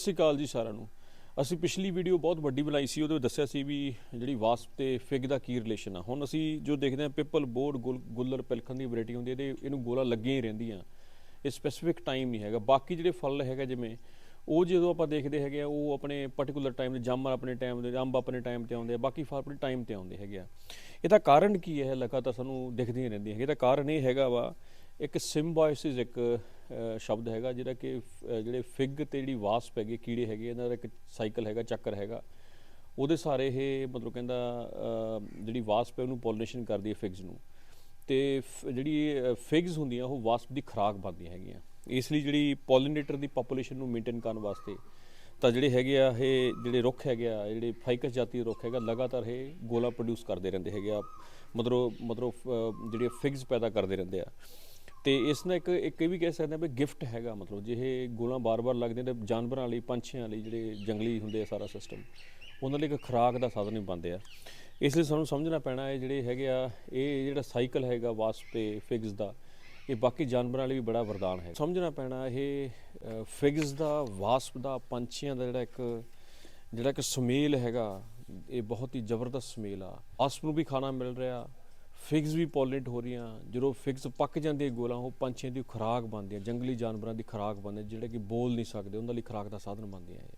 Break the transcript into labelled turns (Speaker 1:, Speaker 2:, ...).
Speaker 1: ਸਤਿ ਸ਼੍ਰੀ ਅਕਾਲ ਜੀ ਸਾਰਿਆਂ ਨੂੰ। ਅਸੀਂ ਪਿਛਲੀ ਵੀਡੀਓ ਬਹੁਤ ਵੱਡੀ ਬਣਾਈ ਸੀ, ਉਹਦੇ ਵਿੱਚ ਦੱਸਿਆ ਸੀ ਵੀ ਜਿਹੜੀ ਵਾਸਪ ਤੇ ਫਿਗ ਦਾ ਕੀ ਰਿਲੇਸ਼ਨ ਆ। ਹੁਣ ਅਸੀਂ ਜੋ ਦੇਖਦੇ ਹਾਂ, ਪਿੱਪਲ ਬੋਰਡ ਗੁੱਲਰ ਪਿਲਖਣ ਦੀ ਵੈਰਾਈਟੀ ਹੁੰਦੀ ਹੈ ਇਹਦੇ ਇਹਨੂੰ ਗੋਲਾ ਲੱਗੀਆਂ ਹੀ ਰਹਿੰਦੀਆਂ। ਇਹ ਸਪੈਸੀਫਿਕ ਟਾਈਮ ਨਹੀਂ ਹੈਗਾ। ਬਾਕੀ ਜਿਹੜੇ ਫਲ ਹੈਗਾ, ਜਿਵੇਂ ਉਹ ਜਦੋਂ ਆਪਾਂ ਦੇਖਦੇ ਹੈਗੇ ਆ, ਉਹ ਆਪਣੇ ਪਾਰਟਿਕੂਲਰ ਟਾਈਮ ਦੇ ਜਾਮਰ ਆਪਣੇ ਟਾਈਮ ਦੇ ਅੰਬ ਆਪਣੇ ਟਾਈਮ ਤੇ ਆਉਂਦੇ ਆ, ਬਾਕੀ ਫਲ ਆਪਣੇ ਟਾਈਮ ਤੇ ਆਉਂਦੇ ਹੈਗੇ ਆ। ਇਹਦਾ ਕਾਰਨ ਕੀ ਹੈ ਲਗਾਤਾਰ ਸਾਨੂੰ ਦਿਖਦੀਆਂ ਰਹਿੰਦੀਆਂ ਹੈਗੇ ਇਹਦਾ ਕਾਰਨ ਇਹ ਹੈਗਾ ਵਾ ਇੱਕ ਸਿੰਬਾਇਸਿਸ ਇੱਕ ਸ਼ਬਦ ਹੈਗਾ ਜਿਹੜਾ ਕਿ ਜਿਹੜੇ ਫਿਗ ਤੇ ਜਿਹੜੀ ਵਾਸਪ ਹੈਗੀ, ਕੀੜੇ ਹੈਗੇ, ਇਹਨਾਂ ਦਾ ਇੱਕ ਸਾਈਕਲ ਹੈਗਾ, ਚੱਕਰ ਹੈਗਾ। ਉਹਦੇ ਸਾਰੇ ਇਹ ਮਤਲਬ ਕਹਿੰਦਾ ਜਿਹੜੀ ਵਾਸਪ ਹੈ ਉਹਨੂੰ ਪੋਲੀਨੇਸ਼ਨ ਕਰਦੀ ਹੈ ਫਿਗਸ ਨੂੰ। ਤੇ ਫ- ਜਿਹੜੀ ਫਿਗਸ ਹੁੰਦੀਆਂ, ਉਹ ਵਾਸਪ ਦੀ ਖੁਰਾਕ ਬਣਦੀਆਂ ਹੈਗੀਆਂ। ਇਸ ਲਈ ਜਿਹੜੀ ਪੋਲੀਨੇਟਰ ਦੀ ਪੋਪੂਲੇਸ਼ਨ ਨੂੰ ਮੇਨਟੇਨ ਕਰਨ ਵਾਸਤੇ ਤਾਂ ਜਿਹੜੇ ਹੈਗੇ ਆ, ਇਹ ਜਿਹੜੇ ਰੁੱਖ ਹੈਗੇ ਆ ਜਿਹੜੇ ਫਾਈਕਸ ਜਾਤੀ ਦੇ ਰੁੱਖ ਹੈਗਾ ਲਗਾਤਾਰ ਇਹ ਗੋਲਾ ਪ੍ਰੋਡਿਊਸ ਕਰਦੇ ਰਹਿੰਦੇ ਹੈਗੇ ਆ। ਮਤਲਬ ਮਤਲਬ ਜਿਹੜੇ ਫਿਗਸ ਪੈਦਾ ਕਰਦੇ ਰਹਿੰਦੇ ਆ। ਤੇ ਇਸ ਨਾਲ ਇੱਕ ਇੱਕ ਇਹ ਵੀ ਕਹਿ ਸਕਦੇ ਆ ਵੀ ਗਿਫਟ ਹੈਗਾ ਮਤਲਬ ਜੇ ਇਹ ਗੋਲਾਂ ਬਾਰ-ਬਾਰ ਲੱਗਦੇ ਨੇ ਜਾਨਵਰਾਂ ਲਈ, ਪੰਛੀਆਂ ਲਈ, ਜਿਹੜੇ ਜੰਗਲੀ ਹੁੰਦੇ ਆ ਸਾਰਾ ਸਿਸਟਮ ਉਹਨਾਂ ਲਈ ਇੱਕ ਖੁਰਾਕ ਦਾ ਸਾਧਨ ਹੀ ਬਣਦੇ ਆ। ਇਸ ਲਈ ਸਾਨੂੰ ਸਮਝਣਾ ਪੈਣਾ ਹੈ ਜਿਹੜੇ ਹੈਗੇ ਆ, ਇਹ ਜਿਹੜਾ ਸਾਈਕਲ ਹੈਗਾ ਵਾਸਪ ਤੇ ਫਿਗਸ ਦਾ, ਇਹ ਬਾਕੀ ਜਾਨਵਰਾਂ ਲਈ ਵੀ ਬੜਾ ਵਰਦਾਨ ਹੈ ਸਮਝਣਾ ਪੈਣਾ ਇਹ ਫਿਗਸ ਦਾ ਵਾਸਪ ਦਾ, ਪੰਛੀਆਂ ਦਾ ਜਿਹੜਾ ਇੱਕ ਜਿਹੜਾ ਇੱਕ ਸਮੇਲ ਹੈਗਾ, ਇਹ ਬਹੁਤ ਹੀ ਜ਼ਬਰਦਸਤ ਸੁਮੇਲ ਆ। ਵਾਸਪ ਨੂੰ ਵੀ ਖਾਣਾ ਮਿਲ ਰਿਹਾ ਫਿਗਸ ਵੀ ਪੋਲਿਨੇਟ ਹੋ ਰਹੀਆਂ, ਜਦੋਂ ਫਿਗਸ ਪੱਕ ਜਾਂਦੇ ਗੋਲਾਂ, ਉਹ ਪੰਛੀਆਂ ਦੀ ਖੁਰਾਕ ਬਣਦੀਆਂ, ਜੰਗਲੀ ਜਾਨਵਰਾਂ ਦੀ ਖੁਰਾਕ ਬਣਦੇ, ਜਿਹੜੇ ਕਿ ਬੋਲ ਨਹੀਂ ਸਕਦੇ, ਉਹਨਾਂ ਲਈ ਖੁਰਾਕ ਦਾ ਸਾਧਨ ਬਣਦੀਆਂ ਇਹ।